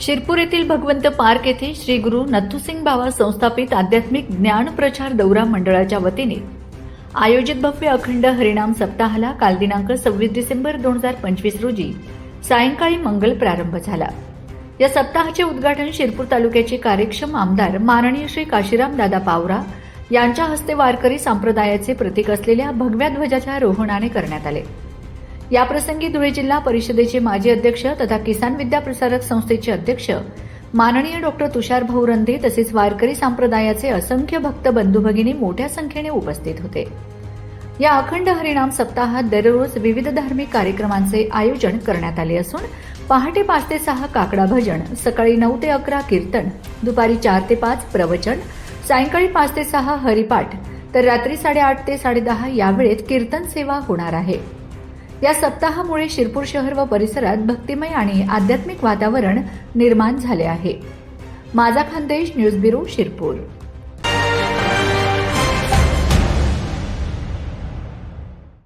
शिरपूर येथील भगवंत पार्क येथे श्री गुरु नथुसिंग बाबा संस्थापित आध्यात्मिक ज्ञान प्रचार दौरा मंडळाच्या वतीने आयोजित भव्य अखंड हरिणाम सप्ताहाला काल दिनांक सव्वीस डिसेंबर दोन हजार पंचवीस रोजी सायंकाळी मंगल प्रारंभ झाला. या सप्ताहाचे उद्घाटन शिरपूर तालुक्याचे कार्यक्षम आमदार माननीय श्री काशीराम दादा पावरा यांच्या हस्ते वारकरी संप्रदायाचे प्रतीक असलेल्या भगव्या ध्वजाच्या रोहणाने करण्यात आले. याप्रसंगी धुळे जिल्हा परिषदेचे माजी अध्यक्ष तथा किसान विद्या प्रसारक संस्थेचे अध्यक्ष माननीय डॉक्टर तुषार भाऊ रंधे तसेच वारकरी संप्रदायाचे असंख्य भक्त बंधू भगिनी मोठ्या संख्येने उपस्थित होते. या अखंड हरिणाम सप्ताहात दररोज विविध धार्मिक कार्यक्रमांचे आयोजन करण्यात आले असून पहाटे पाच ते सहा काकडा भजन सकाळी नऊ ते अकरा कीर्तन दुपारी चार ते पाच प्रवचन सायंकाळी पाच ते सहा हरिपाठ तर रात्री साडेआठ ते साडेदहा या वेळेत कीर्तन सेवा होणार आहे. या सप्ताहामुळे शिरपूर शहर व परिसरात भक्तिमय आणि आध्यात्मिक वातावरण निर्माण झाले आहे. माझा खानदेश न्यूज ब्युरो शिरपूर.